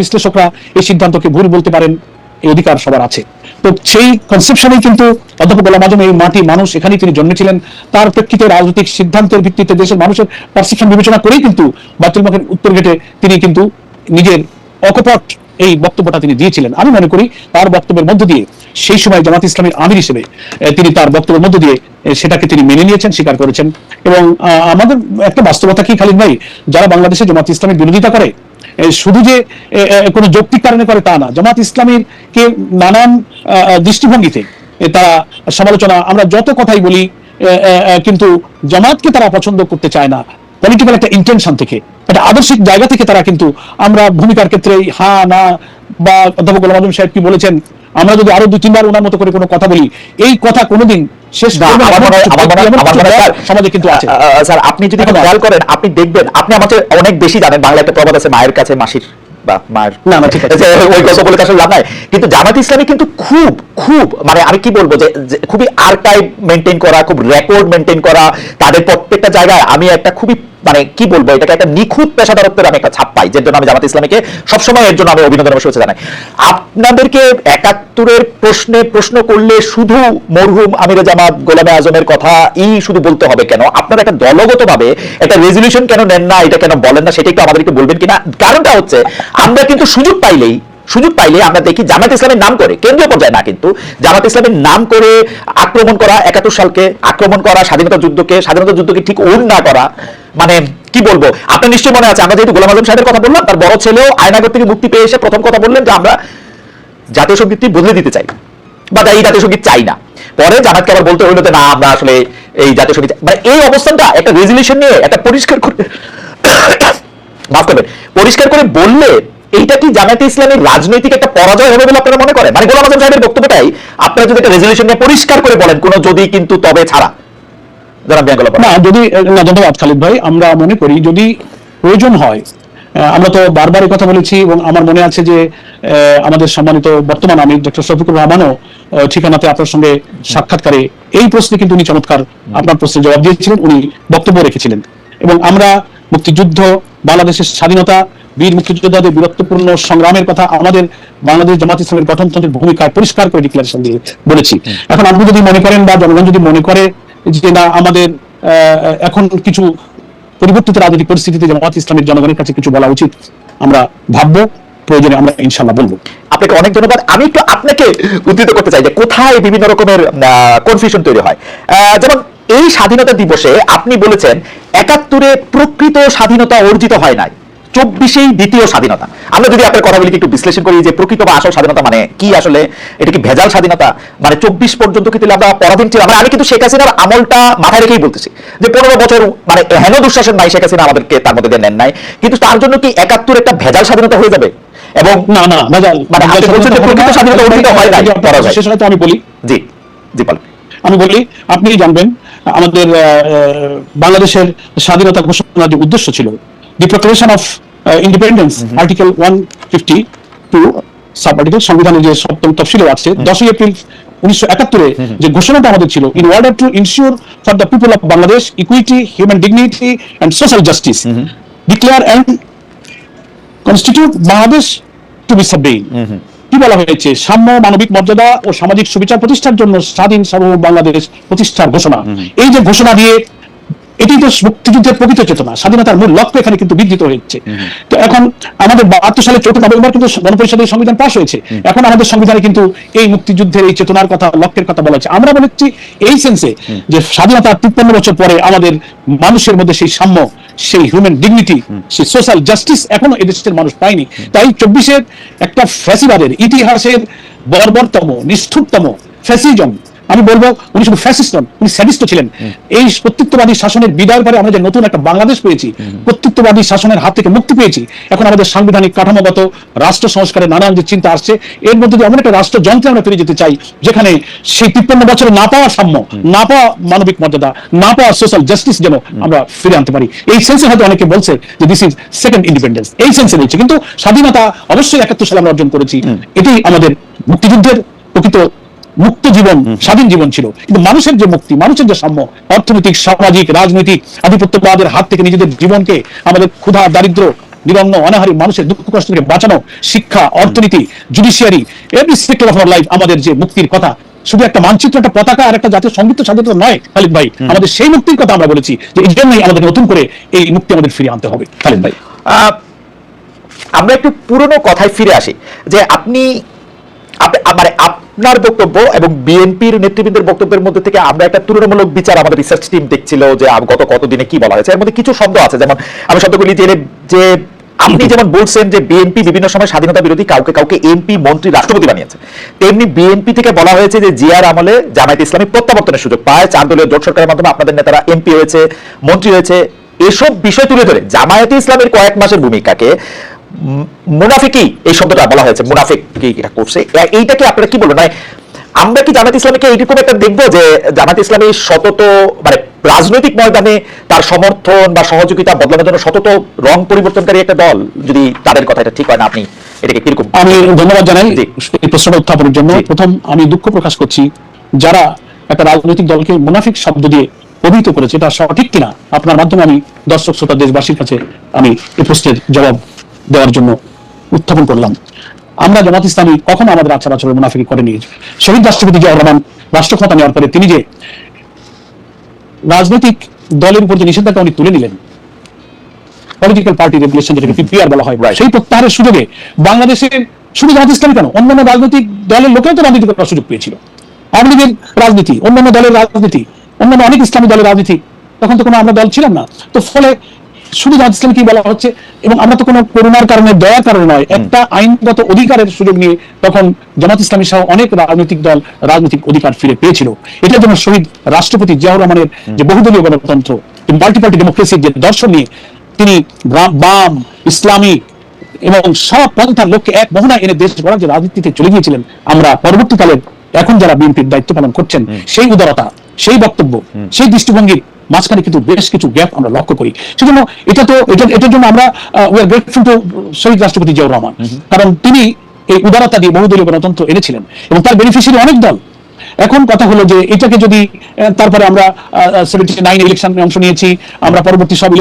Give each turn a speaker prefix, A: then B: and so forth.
A: বিশ্লেষকরা এই সিদ্ধান্তকে ভুল বলতে পারেন, এই অধিকার সবার আছে। তো সেই কনসেপশনেই কিন্তু অধ্যাপক গোলাম আজম এই মাটি মানুষ এখানেই তিনি জন্মেছিলেন। তার প্রেক্ষিতে রাজনৈতিক সিদ্ধান্তের ভিত্তিতে দেশের মানুষের পারসেপশন বিবেচনা করেই কিন্তু বাতুল মাখের উত্তর গেটে তিনি কিন্তু নিজের অকপট এই বক্তব্যটা তিনি দিয়েছিলেন। আমি মনে করি তার বক্তব্যের মধ্য দিয়ে সেই সময় জামাত ইসলামের আমির হিসেবে তিনি তার বক্তব্যের মধ্য দিয়ে সেটাকে তিনি মেনে নিয়েছেন, স্বীকার করেছেন। এবং আমাদের একটা বাস্তবতা কি খালিদ ভাই? যারা বাংলাদেশে জামাত ইসলামের বিরোধিতা করে শুধু যে কোনো যৌক্তিক কারণে করে তা না, জামাত ইসলামীর কে নানান দৃষ্টিভঙ্গিতে তারা সমালোচনা, আমরা যত কথাই বলি কিন্তু জামাতকে তারা পছন্দ করতে চায় না পলিটিক্যাল একটা ইন্টেনশন থেকে, একটা আদর্শিক জায়গা থেকে তারা কিন্তু আমরা ভূমিকার ক্ষেত্রে হা, না, বা অধ্যাপক গোলাম আজম সাহেব কি বলেছেন, আমরা যদি আরও দু তিনবার ওনার মতো করে কোনো কথা বলি, এই কথা কোনোদিন শেষ সমাজে কিন্তু আছে।
B: স্যার আপনি যদি খেয়াল করেন আপনি দেখবেন আপনি আমাকে অনেক বেশি জানেন বাংলা একটা প্রবাদ আছে মায়ের কাছে মাসির। বা মায়ের
A: না, না, ঠিক আছে।
B: যে ওই গল্প বলে তো আসলে লাভ নাই। কিন্তু জামাত ইসলামী কিন্তু খুব খুব মানে আমি কি বলব যে খুবই আর্কাইভ মেনটেন করা খুব রেকর্ড মেনটেন করা তাদের প্রত্যেকটা জায়গায় আমি একটা খুবই মানে কি বলব এটাকে একটা নিখুঁত পেশাদারত্বের আমি একটা ছাপ পাই জন্য আমি জামাত ইসলামীকে সবসময় এর জন্য আমি অভিনন্দন শুভেচ্ছা জানাই। আপনাদেরকে একাত্তরের প্রশ্নে প্রশ্ন করলে শুধু মরহুম আমিরে জামাত গোলামে আজমের কথা এই শুধু বলতে হবে কেন? আপনারা একটা দলগতভাবে একটা রেজলিউশন কেন নেন না এটা কেন বলেন না সেটা একটু আমাদেরকে বলবেন কিনা? কারণটা হচ্ছে আমরা কিন্তু সুযোগ পাইলেই, সুযোগ পাইলে আমরা দেখি জামাত ইসলামের নাম করে, কেন্দ্রীয় পর্যায়ে না কিন্তু জামাত ইসলামের নাম করে আক্রমণ করা একাত্তর সালকে, আক্রমণ করা, স্বাধীনতা যুদ্ধকে স্বাধীনতা যুদ্ধকে ঠিক ওন না করা মানে কি বলব? আপনার নিশ্চয়ই মনে আছে, আমরা যেহেতু গোলাম আজম সাহেবের কথা বললাম, তার বড় ছেলেও আয়নাগর থেকে মুক্তি পেয়ে এসে প্রথম কথা বললেন যে আমরা জাতীয় সঙ্গীতটি বদলে দিতে চাই, বা এই জাতীয় সংগীত চাই না। পরে জামাতকে আবার বলতে হইল যে না, আমরা আসলে এই জাতীয় সংগীত মানে এই অবস্থানটা একটা রেজলিউশন নিয়ে একটা পরিষ্কার করে মাফ করবেন পরিষ্কার করে বললে এইটা কি জামায়াতে ইসলামের রাজনৈতিক একটা পরাজয় হবে বলে আপনারা মনে করেন? মানে গোলাম আজম সাহেবের বক্তব্যটাই আপনারা যদি একটা রেজলিউশন নিয়ে পরিষ্কার করে বলেন কোনো যদি কিন্তু তবে ছাড়া।
A: না যদি না ধন্যবাদ খালিদ ভাই। আমরা মনে করি যদি প্রয়োজন হয় আমরা তো বারবার কথা বলেছি এবং আমার মনে আছে যে আহ, আমাদের সম্মানিত বর্তমান আমির ডক্টর শফিকুর রহমানও ঠিকানাতে আপনার সঙ্গে সাক্ষাৎকারে এই প্রশ্নে কিন্তু উনি চমৎকার আপনার প্রশ্নের জবাব দিয়েছিলেন উনি বক্তব্য রেখেছিলেন। এবং আমরা মুক্তিযুদ্ধ বাংলাদেশের স্বাধীনতা, বীর মুক্তিযোদ্ধাদের বীরত্বপূর্ণ সংগ্রামের কথা আমাদের বাংলাদেশ জামাত ইসলামের গঠনতন্ত্রের ভূমিকায় পরিষ্কার করে ডিক্লারেশন দিয়ে বলেছি। এখন আপনি যদি মনে করেন বা জনগণ যদি মনে করে যে না, আমাদের এখন কিছু পরিবর্তিত রাজনৈতিক পরিস্থিতিতে জামাত ইসলামের জনগণের কাছে কিছু বলা উচিত, আমরা ভাববো, প্রয়োজনে আমরা ইনশাল্লাহ বলব।
B: আপনাকে অনেক ধন্যবাদ। আমি একটু আপনাকে উদ্ধৃত করতে চাই যে কোথায় বিভিন্ন রকমের কনফিউশন তৈরি হয়। যেমন এই স্বাধীনতা দিবসে আপনি বলেছেন একাত্তরে প্রকৃত স্বাধীনতা অর্জিত হয় নাই চব্বিশেই দ্বিতীয় স্বাধীনতা। আমরা যদি আপনার কথাগুলিকে একটু বিশ্লেষণ করি যে প্রকৃত বা আসল স্বাধীনতা মানে কি আসলে এটা কি ভেজাল স্বাধীনতা? মানে চব্বিশ পর্যন্ত কি তাহলে আমরা পরাধীন ছিলাম? মানে আমি কিন্তু শেখ হাসিনার আমলটা মাথায় রেখেই বলতেছি যে পনেরো বছর মানে হেন দুঃশাসন নাই শেখ হাসিনা আমাদেরকে তার মধ্যে নেন নাই। কিন্তু তার জন্য কি একাত্তর একটা ভেজাল স্বাধীনতা হয়ে যাবে? এবং
A: না না ভেজাল
B: মানে প্রকৃত স্বাধীনতা অর্জিত হয় নাই,
A: আমি বলি
B: জি জি বলেন।
A: আমি বলি আপনি জানবেন আমাদের বাংলাদেশের স্বাধীনতা ঘোষণার যে উদ্দেশ্য ছিল the proclamation of independence article one fifty two sub article সংবিধানের যে সপ্তম তফসিলে আছে দশই এপ্রিল উনিশশো একাত্তরে যে ঘোষণাটা আমাদের ছিল in order to ensure for the people of Bangladesh equity human dignity and social justice declare and constitute Bangladesh to be সাবডেইন বলা হয়েছে সাম্য মানবিক মর্যাদা ও সামাজিক সুবিচার প্রতিষ্ঠার জন্য স্বাধীন সার্বভৌম বাংলাদেশ প্রতিষ্ঠার ঘোষণা। এই যে ঘোষণা দিয়ে এটি তো মুক্তিযুদ্ধের প্রকৃত চেতনা। স্বাধীনতার মূল লক্ষ্য এখানে কিন্তু বিধৃত হয়েছে। তো এখন আমাদের বাহাত্তর সালে চৌঠা নভেম্বর কিন্তু গণপরিষদের সংবিধান পাশ হয়েছে। এখন আমাদের সংবিধানে কিন্তু এই মুক্তিযুদ্ধের এই চেতনার কথা লক্ষ্যের কথা বলা হচ্ছে আমরা বলেছি এই সেন্সে যে স্বাধীনতার তিপ্পান্ন বছর পরে আমাদের মানুষের মধ্যে সেই সাম্য সেই হিউম্যান ডিগনিটি সেই সোশ্যাল জাস্টিস এখনও এদেশের মানুষ পায়নি। তাই চব্বিশের একটা ফ্যাসিবাদের ইতিহাসের বর্বরতম নিষ্ঠুরতম ফ্যাসিজম আমি বলব উনি শুধু ফ্যাসিস্ট নন উনি স্যাডিস্ট ছিলেন। এই কর্তৃত্ববাদী শাসনের বিদায়ের পরে আমরা যে নতুন একটা বাংলাদেশ পেয়েছি কর্তৃত্ববাদী শাসনের হাত থেকে মুক্তি পেয়েছি এখন আমাদের সাংবিধানিক কাঠামোগত রাষ্ট্র সংস্কারের নানান যে চিন্তা আসছে এর মধ্যে দিয়ে এমন একটা রাষ্ট্র যন্ত্রে আমরা ফিরে যেতে চাই যেখানে সেই তিপ্পান্ন বছরে না পাওয়া সাম্য না পাওয়া মানবিক মর্যাদা না পাওয়া সোশ্যাল জাস্টিস যেন আমরা ফিরে আনতে পারি। এই সেন্সে হয়তো অনেকে বলছে যে দিস ইজ সেকেন্ড ইন্ডিপেন্ডেন্স এই সেন্সে রয়েছে। কিন্তু স্বাধীনতা অবশ্যই একাত্তর সালে আমরা অর্জন করেছি। এটি আমাদের মুক্তিযুদ্ধের প্রকৃত মুক্ত জীবন স্বাধীন জীবন ছিল। কিন্তু মানুষের যে মুক্তি মানুষের যে সাম্য অর্থনৈতিক সামাজিক রাজনৈতিক আধিপত্যবাদের হাত থেকে নিজেদের জীবনকে আমাদের ক্ষুধা দারিদ্র নিরন্ন অনাহারী মানুষের দুঃখ কষ্ট থেকে বাঁচানো শিক্ষা অর্থনীতি judiciary every sector of life আমাদের যে মুক্তির কথা শুধু একটা মানচিত্র একটা পতাকা আর একটা জাতীয় সংগীত স্বাধীনতা নয় খালিদ ভাই। আমাদের সেই মুক্তির কথা আমরা বলেছি যে এই জন্যই আমাদের নতুন করে এই মুক্তি আমাদের ফিরিয়ে আনতে হবে। খালিদ ভাই।
B: আহ, আমরা একটু পুরনো কথায় ফিরে আসি যে আপনি মানে আপনার বক্তব্য এবং বিএনপির নেতৃবৃন্দের বক্তব্যের মধ্যে থেকে আমরা একটা তুলনামূলক বিচার আমাদের রিসার্চ টিম দেখছিল যে গত কতদিনে কি বলা হয়েছে। এর মধ্যে কিছু শব্দ আছে, যেমন আমি শব্দগুলি যে যে আপনি যেমন বলছেন যে বিএনপি বিভিন্ন সময় স্বাধীনতা বিরোধী কাউকে কাউকে এমপি মন্ত্রী, রাষ্ট্রপতি বানিয়েছে, তেমনি বিএনপি থেকে বলা হয়েছে যে জিয়ার আমলে জামায়াত ইসলামী প্রত্যাবর্তনের সুযোগ পায়। চার দলীয় জোট সরকারের মাধ্যমে আপনাদের নেতারা এমপি হয়েছে, মন্ত্রী হয়েছে, এসব বিষয় তুলে ধরে জামায়াতে ইসলামের কয়েক মাসের ভূমিকাকে উম, মুনাফিকই এই শব্দটা বলা হয়েছে মুনাফিক কি এটা করছে। এইটাকে আপনারা কি বলবেন? মানে আমরা কি জামাত ইসলামীকে এইরকম একটা দেখব যে জামাত ইসলামী সতত মানে রাজনৈতিক ময়দানে তার সমর্থন বা সহযোগিতা বদলানোর জন্য সতত রং পরিবর্তনকারী একটা দল যদি তাদের কথা এটা ঠিক হয় না আপনি এটাকে কীরকম
A: আমি ধন্যবাদ জানাই এই প্রশ্নটা উত্থাপনের জন্য। প্রথম আমি দুঃখ প্রকাশ করছি যারা একটা রাজনৈতিক দলকে মুনাফিক শব্দ দিয়ে অভিহিত করেছে এটা সঠিক কিনা আপনার মাধ্যমে আমি দর্শক শ্রোতা দেশবাসীর কাছে আমি এই প্রশ্নের জবাব দেওয়ার জন্য উত্থাপন করলাম। আমরা জামাত ইসলামী কখনো আমাদের আচার আচরণ মুনাফিক করেনি শহীদ রাষ্ট্রপতি জিয়া রহমান রাষ্ট্র ক্ষমতা নেওয়ার পরে তিনি যে রাজনৈতিক দলের উপর যে নিষেধাজ্ঞা উনি তুলে নিলেন পলিটিক্যাল পার্টি রেগুলেশন যেটাকে পিপিআর বলা হয় সেই প্রত্যাহারের সুযোগে বাংলাদেশের শুধু জামাত ইসলামী কেন অন্যান্য রাজনৈতিক দলের লোকেও তো রাজনীতি করার সুযোগ পেয়েছিল। আওয়ামী লীগের রাজনীতি অন্যান্য দলের রাজনীতি অন্যান্য অনেক ইসলামী দলের রাজনীতি তখন তো কোনো আমরা দল ছিলাম না। তো ফলে শুধু জামাত ইসলাম কি বলা হচ্ছে এবং আমরা তো কোনো করুণার কারণে দয়ার কারণে নয় একটা আইনগত অধিকারের সুযোগ নিয়ে তখন জামাত ইসলামী সহ অনেক রাজনৈতিক দল রাজনৈতিক অধিকার ফিরে পেয়েছিল। এটার জন্য শহীদ রাষ্ট্রপতি জিয়াউর রহমানের যে বহুদলীয় গণতন্ত্র মাল্টিপার্টি ডেমোক্রেসির যে দর্শন নিয়ে তিনি বাম ইসলামী এবং সব পন্থার লোককে এক মোহনা এনে দেশ গড়ার যে রাজনীতিতে চলে গিয়েছিলেন আমরা পরবর্তীকালে এখন যারা বিএনপির দায়িত্ব পালন করছেন সেই উদারতা সেই বক্তব্য সেই দৃষ্টিভঙ্গির মাঝখানে কিন্তু বেশ কিছু গ্যাপ আমরা লক্ষ্য করি। সেজন্য এটা তো এটার জন্য আমরা উই আর গ্রেটফুল টু শহীদ রাষ্ট্রপতি জিয়াউর রহমান। কারণ তিনি এই উদারতা দিয়ে বহুদলীয় গণতন্ত্র এনেছিলেন এবং তার বেনিফিশিয়ারি অনেক দল। এখন কথা হলো যে এটাকে যদি তারপরে আমরা সেভেন্টি নাইন ইলেকশন অংশ নিয়েছি আমরা পরবর্তী সব ইলেকশন